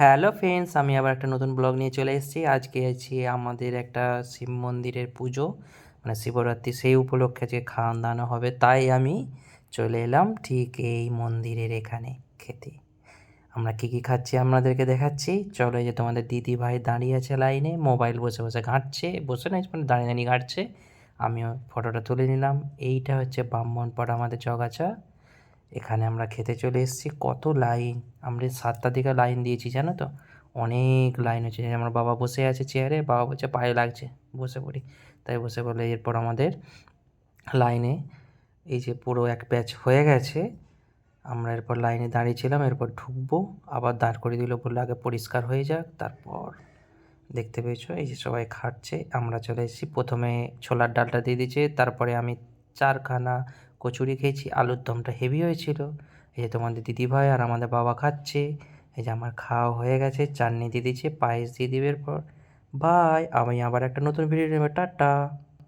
Hello friends, আমি আবার একটা নতুন ব্লগ নিয়ে চলে এসেছি। আজকে আছি আমাদের একটা শিব মন্দিরের পুজো মানে শিবরাত্রি সেই উপলক্ষে যে খাওয়ান দাওয়ানো হবে। তাই আমি চলে এলাম ঠিক এই মন্দিরের এখানে খেতে। আমরা কী কী খাচ্ছি আপনাদেরকে দেখাচ্ছি। চলো যে তোমাদের দিদি ভাই দাঁড়িয়ে আছে লাইনে, মোবাইল বসে বসে ঘাঁটছে। বসে নাই মানে দাঁড়িয়ে দাঁড়িয়ে ঘাঁটছে। আমিও ফটোটা তুলে নিলাম। এইটা হচ্ছে ব্রাহ্মণপাড়া, আমাদের জগাছা এখানে আমরা খেতে চলে এসেছি। কত লাইন? আমরা সাতটা দিকে লাইন দিয়েছি, জানো তো? অনেক লাইন হচ্ছে। আমার বাবা বসে আছে চেয়ারে, বাবা বলছে, পায়ে লাগছে। বসে পড়ি। তাই বসে বলে এরপর আমাদের লাইনে এই যে পুরো এক প্যাচ হয়ে গেছে। আমরা এরপর লাইনে দাঁড়িয়েছিলাম, এরপর ঢুকবো, আবার দাঁড় করে দিল, বলল, আগে পরিষ্কার হয়ে যাক। তারপর দেখতে পেয়েছ, এই যে সবাই খাচ্ছে আমরা চলে এসেছি। প্রথমে ছোলার ডালটা দিয়ে দিয়েছে, তারপরে আমি চারখানা কচুরি খেয়েছি, আলুর দমটা হেভি হয়েছিল। এই যে তোমাদের দিদিভাই আর আমাদের বাবা খাচ্ছে, এই যে আমার খাওয়া হয়ে গেছে, চাটনি দিয়ে দিচ্ছে পায়েস দিয়ে দিবে এরপর। বাই আমি আবার একটা নতুন ভিডিও নেবে টাটা।